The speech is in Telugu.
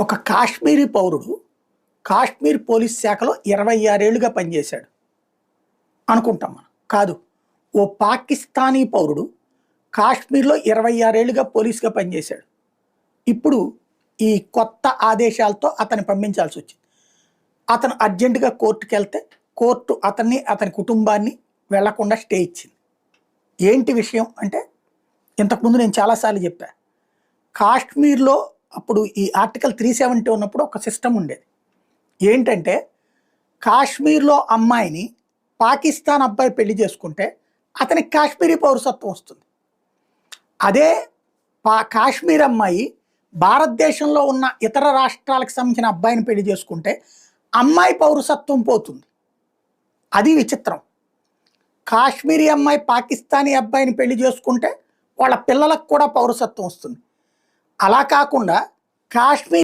ఒక కాశ్మీరీ పౌరుడు కాశ్మీర్ పోలీస్ శాఖలో ఇరవై ఆరేళ్ళుగా పనిచేశాడు. అనుకుంటాం మనం. కాదు ఓ పాకిస్తానీ పౌరుడు కాశ్మీర్లో ఇరవై ఆరేళ్ళుగా పోలీస్గా పనిచేశాడు. ఇప్పుడు ఈ కొత్త ఆదేశాలతో అతన్ని పంపించాల్సి వచ్చింది. అతను అర్జెంటుగా కోర్టుకి వెళ్తే కోర్టు అతన్ని అతని కుటుంబాన్ని వెళ్ళకుండా స్టే ఇచ్చింది. ఏంటి విషయం అంటే ఇంతకుముందు నేను చాలాసార్లు చెప్పా కాశ్మీర్లో అప్పుడు ఈ ఆర్టికల్ త్రీ సెవెంటీ ఉన్నప్పుడు ఒక సిస్టమ్ ఉండేది. ఏంటంటే కాశ్మీర్లో అమ్మాయిని పాకిస్తాన్ అబ్బాయి పెళ్ళి చేసుకుంటే అతనికి కాశ్మీరీ పౌరసత్వం వస్తుంది. అదే పా కాశ్మీర్ అమ్మాయి భారతదేశంలో ఉన్న ఇతర రాష్ట్రాలకు సంబంధించిన అబ్బాయిని పెళ్ళి చేసుకుంటే అమ్మాయి పౌరసత్వం పోతుంది. అది విచిత్రం. కాశ్మీరీ అమ్మాయి పాకిస్తానీ అబ్బాయిని పెళ్ళి చేసుకుంటే వాళ్ళ పిల్లలకు కూడా పౌరసత్వం వస్తుంది. అలా కాకుండా కాశ్మీర్